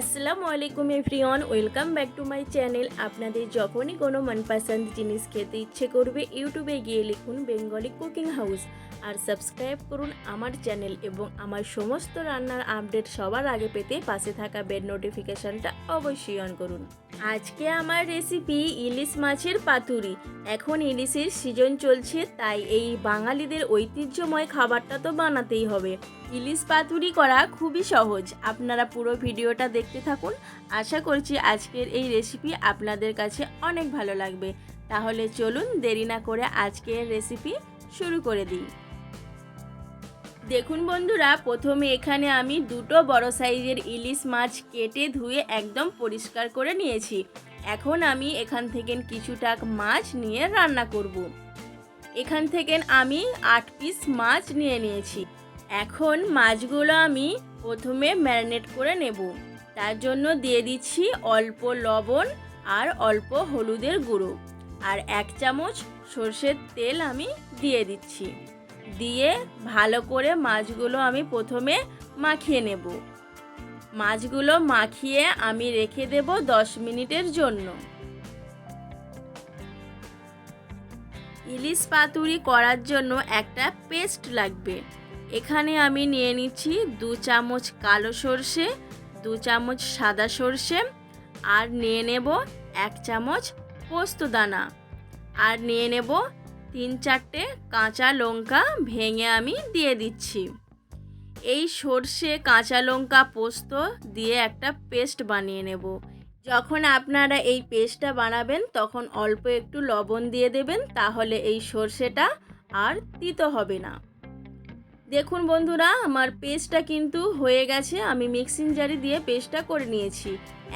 আসসালামু আলাইকুম everyone, welcome back to my channel. আপনাদের যখনই কোনো মনপসন্দ জিনিস খেতে ইচ্ছে করবে, ইউটিউবে গিয়ে লিখুন বেঙ্গলি কুকিং হাউস। আর সাবস্ক্রাইব করুন আমার চ্যানেল এবং আমার সমস্ত রান্নার আপডেট সবার আগে পেতে পাশে থাকা বেল নোটিফিকেশানটা অবশ্যই অন করুন। আজকে আমার রেসিপি ইলিশ মাছের পাতুরি। এখন ইলিশের সিজন চলছে, তাই এই বাঙালিদের ঐতিহ্যময় খাবারটা তো বানাতেই হবে। ইলিশ পাতুরি করা খুবই সহজ। আপনারা পুরো ভিডিওটা দেখতে থাকুন। আশা করছি আজকের এই রেসিপি আপনাদের কাছে অনেক ভালো লাগবে। তাহলে চলুন দেরি না করে আজকের রেসিপি শুরু করে দিই। দেখুন বন্ধুরা, প্রথমে এখানে আমি দুটো বড় সাইজের ইলিশ মাছ কেটে ধুয়ে একদম পরিষ্কার করে নিয়েছি। এখন আমি এখান থেকে কিছুটা মাছ নিয়ে রান্না করব। এখান থেকে আমি আট পিস মাছ নিয়ে নিয়েছি। এখন মাছগুলো আমি প্রথমে ম্যারিনেট করে নেব। তার জন্য দিয়ে দিচ্ছি অল্প লবণ আর অল্প হলুদের গুঁড়ো। আর এক চামচ সর্ষের তেল আমি দিয়ে দিচ্ছি। দিয়ে ভালো করে মাছগুলো আমি প্রথমে মাখিয়ে নেব। মাছগুলো মাখিয়ে আমি রেখে দেব দশ মিনিটের জন্য। ইলিশ পাতুরি করার জন্য একটা পেস্ট লাগবে। এখানে আমি নিয়ে নিচ্ছি দু চামচ কালো সর্ষে, দু চামচ সাদা সর্ষে আর নিয়ে নেব এক চামচ পোস্ত দানা। আর নিয়ে নেব তিন চারটে কাঁচা লঙ্কা ভেঙে আমি দিয়ে দিচ্ছি। এই সর্ষে কাঁচা লঙ্কা পোস্ত দিয়ে একটা পেস্ট বানিয়ে নেব। যখন আপনারা এই পেস্টটা বানাবেন, তখন অল্প একটু লবণ দিয়ে দেবেন, তাহলে এই সর্ষেটা আর তিতো হবে না। দেখুন বন্ধুরা, আমার পেস্টটা কিন্তু হয়ে গেছে। আমি মিক্সিং জারি দিয়ে পেস্টটা করে নিয়েছি।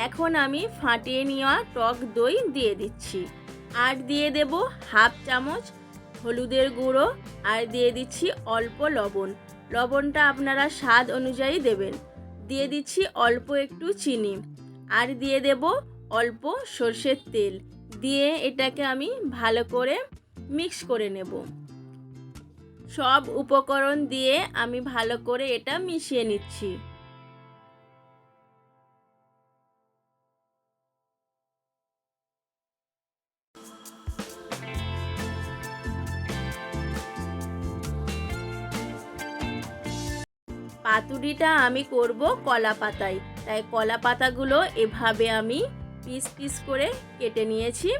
এখন আমি ফাটিয়ে নেওয়া টক দই দিয়ে দিচ্ছি। আর দিয়ে দেব হাফ চামচ হলুদের গুঁড়ো আর দিয়ে দিচ্ছি অল্প লবণ। লবণটা আপনারা স্বাদ অনুযায়ী দেবেন। দিয়ে দিচ্ছি অল্প একটু চিনি আর দিয়ে দেব অল্প সর্ষের তেল। দিয়ে এটাকে আমি ভালো করে মিক্স করে নেব। সব উপকরণ দিয়ে আমি ভালো করে এটা মিশিয়ে নিচ্ছি। পাতুরিটা আমি করব কলা পাতায়। তাই কলা পাতাগুলো এভাবে আমি পিস পিস করে কেটে নিয়েছি।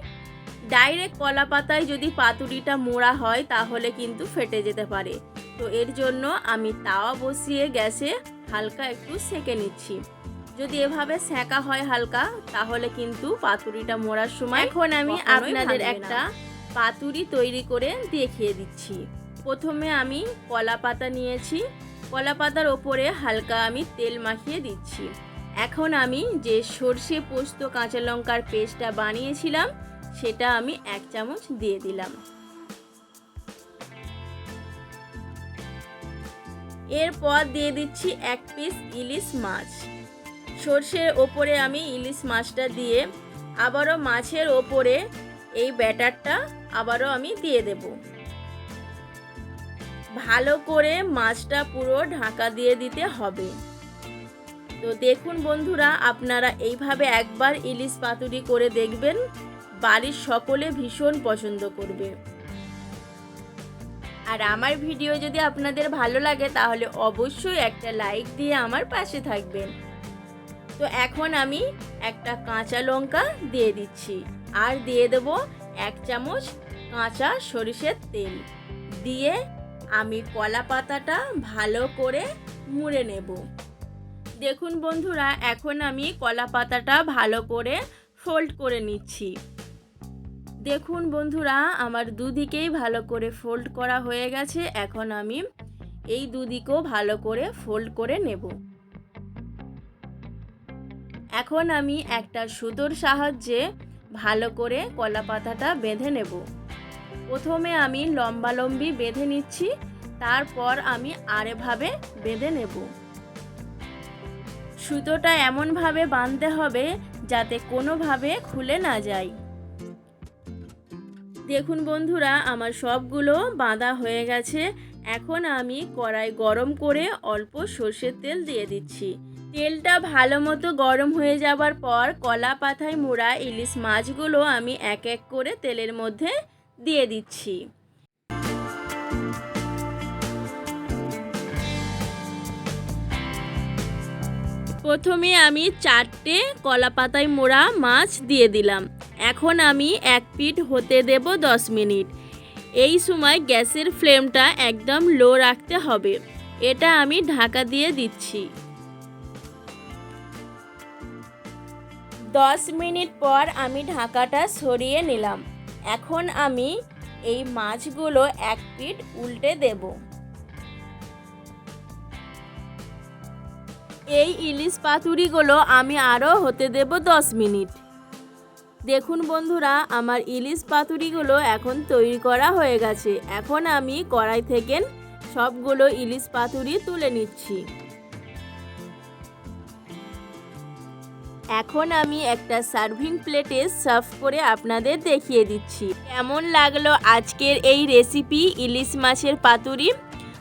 ডাইরেক্ট কলা পাতায় যদি পাতুরিটা মোড়া হয় তাহলে কিন্তু ফেটে যেতে পারে। তো এর জন্য আমি তাওয়া বসিয়ে গ্যাসে হালকা একটু সেঁকে নিচ্ছি। যদি এভাবে সেঁকা হয় হালকা তাহলে কিন্তু পাতুরিটা মোড়ার সময় এখন আমি আপনাদের একটা পাতুরি তৈরি করে দেখিয়ে দিচ্ছি। প্রথমে আমি কলা পাতা নিয়েছি। কলা পাতার ওপরে হালকা আমি তেল মাখিয়ে দিচ্ছি। এখন আমি যে সর্ষে পোস্ত কাঁচা লঙ্কার পেস্টটা বানিয়েছিলাম, সেটা আমি এক চামচ দিয়ে দিলাম। এরপর দিয়ে দিচ্ছি এক পিস ইলিশ মাছ। সর্ষের ওপরে আমি ইলিশ মাছটা দিয়ে আবারও মাছের ওপরে এই ব্যাটারটা আবারও আমি দিয়ে দেব। ভালো করে মাছটা পুরো ঢাকা দিয়ে দিতে হবে। তো দেখুন বন্ধুরা, আপনারা এইভাবে একবার ইলিশ পাতুরি করে দেখবেন, বাড়ির সকলে ভীষণ পছন্দ করবে। আর আমার ভিডিও যদি আপনাদের ভালো লাগে, তাহলে অবশ্যই একটা লাইক দিয়ে আমার পাশে থাকবেন। তো এখন আমি একটা কাঁচা লঙ্কা দিয়ে দিচ্ছি, আর দিয়ে দেবো এক চামচ কাঁচা সরিষের তেল। দিয়ে আমি কলা পাতাটা ভালো করে মুড়ে নেব। দেখুন বন্ধুরা, এখন আমি কলা পাতাটা ভালো করে ফোল্ড করে নিচ্ছি। দেখুন বন্ধুরা, আমার দুদিকেই ভালো করে ফোল্ড করা হয়ে গেছে। এখন আমি এই দুদিকেও ভালো করে ফোল্ড করে নেব। এখন আমি একটা সুতোর সাহায্যে ভালো করে কলা পাতাটা বেঁধে নেব। প্রথমে আমি লম্বালম্বি বেঁধে নিচ্ছি, তারপর আমি আরেভাবে বেঁধে নেব। সুতোটা এমনভাবে বাঁধতে হবে যাতে কোনোভাবে খুলে না যায়। দেখুন বন্ধুরা, আমার সবগুলো বাঁধা হয়ে গেছে। এখন আমি কড়াই গরম করে অল্প সর্ষের তেল দিয়ে দিচ্ছি। তেলটা ভালো মতো গরম হয়ে যাবার পর কলা পাতায় মোড়া ইলিশ মাছগুলো আমি এক এক করে তেলের মধ্যে দিয়ে দিচ্ছি। প্রথমে আমি চারটে কলা পাতায় মোড়া মাছ দিয়ে দিলাম। এখন আমি এক পিঠ হতে দেব দশ মিনিট। এই সময় গ্যাসের ফ্লেমটা একদম লো রাখতে হবে। এটা আমি ঢাকা দিয়ে দিচ্ছি। দশ মিনিট পর আমি ঢাকাটা সরিয়ে নিলাম। এখন আমি এই মাছগুলো এক পিঠ উল্টে দেব। এই ইলিশ পাতুরিগুলো আমি আরও হতে দেব দশ মিনিট। দেখুন বন্ধুরা, আমার ইলিশ পাতুরিগুলো এখন তৈরি করা হয়ে গেছে। এখন আমি কড়াই থেকে সবগুলো ইলিশ পাতুরি তুলে নিচ্ছি। এখন আমি একটা সার্ভিং প্লেটে সার্ভ করে আপনাদের দেখিয়ে দিচ্ছি। কেমন লাগল আজকের এই রেসিপি ইলিশ মাছের পাতুরি?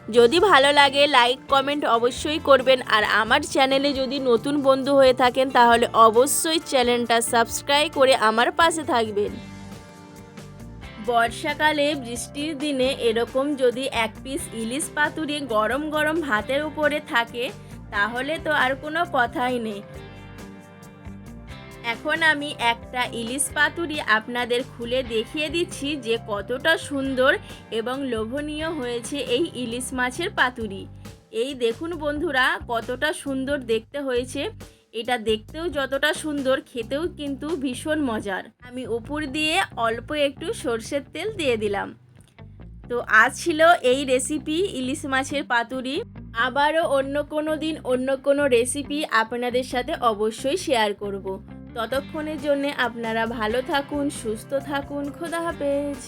যদি ভালো লাগে, লাইক, কমেন্ট অবশ্যই করবেন। আর আমার চ্যানেলে যদি নতুন বন্ধু হয়ে থাকেন, তাহলে অবশ্যই চ্যানেলটা সাবস্ক্রাইব করে আমার পাশে থাকবেন। বর্ষাকালে বৃষ্টির দিনে এরকম যদি এক পিস ইলিশ পাতুরি গরম গরম ভাতের উপরে থাকে, তাহলে তো আর কোনো কথাই নেই। এখন আমি একটা ইলিশ পাতুরি আপনাদের খুলে দেখিয়ে দিচ্ছি যে কতটা সুন্দর এবং লোভনীয় হয়েছে এই ইলিশ মাছের পাতুরি। এই দেখুন বন্ধুরা, কতটা সুন্দর দেখতে হয়েছে। এটা দেখতেও যতটা সুন্দর, খেতেও কিন্তু ভীষণ মজার। আমি উপর দিয়ে অল্প একটু সর্ষের তেল দিয়ে দিলাম। তো আজ ছিল এই রেসিপি ইলিশ মাছের পাতুরি। আবারও অন্য কোনো দিন অন্য কোনো রেসিপি আপনাদের সাথে অবশ্যই শেয়ার করব। ততক্ষণের জন্যে আপনারা ভালো থাকুন সুস্থ থাকুন খোদা হাফেজ।